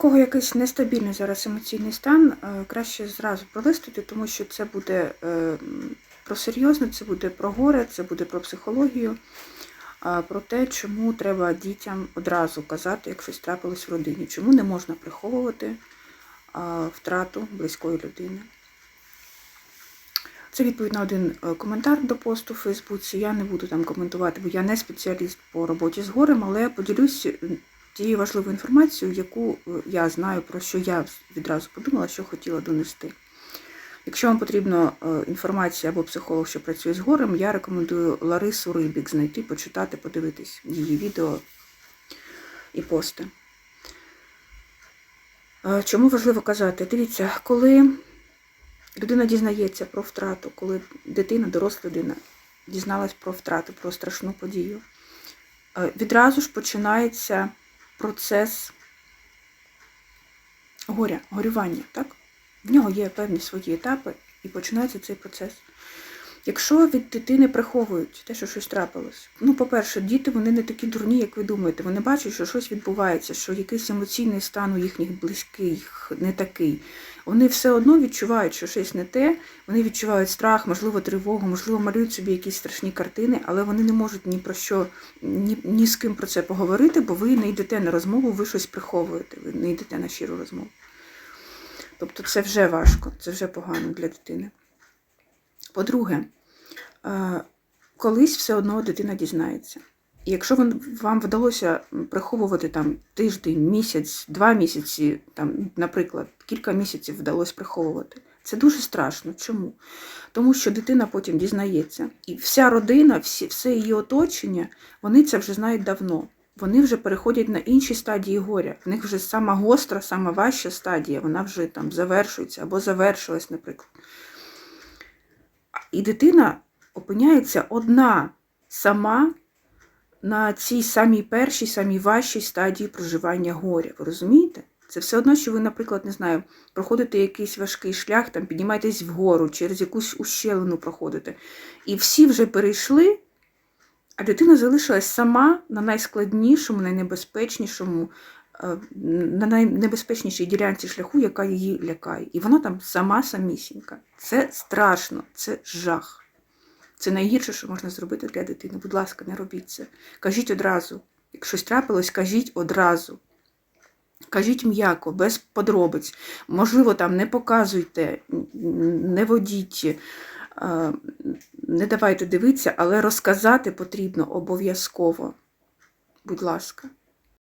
кого якийсь нестабільний зараз емоційний стан, е, краще зразу пролистити, тому що це буде е, про серйозне, це буде про горе, це буде про психологію, про те, чому треба дітям одразу казати, як щось трапилось в родині, чому не можна приховувати втрату близької людини. Це відповідь на один е, коментар до посту в Фейсбуці. Я не буду там коментувати, бо я не спеціаліст по роботі з горем, але поділюсь е, тією важливою інформацією, яку е, я знаю, про що я відразу подумала, що хотіла донести. Якщо вам потрібна е, інформація або психолог, що працює з горем, я рекомендую Ларису Рибік знайти, почитати, подивитись її відео і пости. Е, Чому важливо казати? Дивіться, коли людина дізнається про втрату, коли дитина, доросла людина дізналась про втрату, про страшну подію, відразу ж починається процес горя, горювання, так? В нього є певні свої етапи, і починається цей процес. Якщо від дитини приховують те, що щось трапилось, ну, по-перше, діти вони не такі дурні, як ви думаєте. Вони бачать, що щось відбувається, що якийсь емоційний стан у їхніх близьких не такий. Вони все одно відчувають, що щось не те, вони відчувають страх, можливо, тривогу, можливо, малюють собі якісь страшні картини, але вони не можуть ні про що, ні, ні з ким про це поговорити, бо ви не йдете на розмову, ви щось приховуєте, ви не йдете на щиру розмову. Тобто це вже важко, це вже погано для дитини. По-друге, е, колись все одно дитина дізнається. І якщо вам- вам вдалося приховувати там тиждень, місяць, два місяці, там, наприклад, кілька місяців вдалося приховувати, це дуже страшно. Чому? Тому що дитина потім дізнається. І вся родина, всі, все її оточення, вони це вже знають давно. Вони вже переходять на інші стадії горя. В них вже сама гостра, сама важча стадія, вона вже там завершується або завершилась, наприклад. І дитина опиняється одна сама на цій самій першій, самій важчій стадії проживання горя. Ви розумієте? Це все одно, що ви, наприклад, не знаю, проходите якийсь важкий шлях, там піднімаєтесь вгору, через якусь ущелину проходите. І всі вже перейшли, а дитина залишилась сама на найскладнішому, найнебезпечнішому, на найнебезпечнішій ділянці шляху, яка її лякає. І вона там сама самісінька. Це страшно, це жах. Це найгірше, що можна зробити для дитини. Будь ласка, не робіть це. Кажіть одразу. Як щось трапилось, кажіть одразу. Кажіть м'яко, без подробиць. Можливо, там не показуйте, не водіть, е, не давайте дивитися, але розказати потрібно обов'язково. Будь ласка.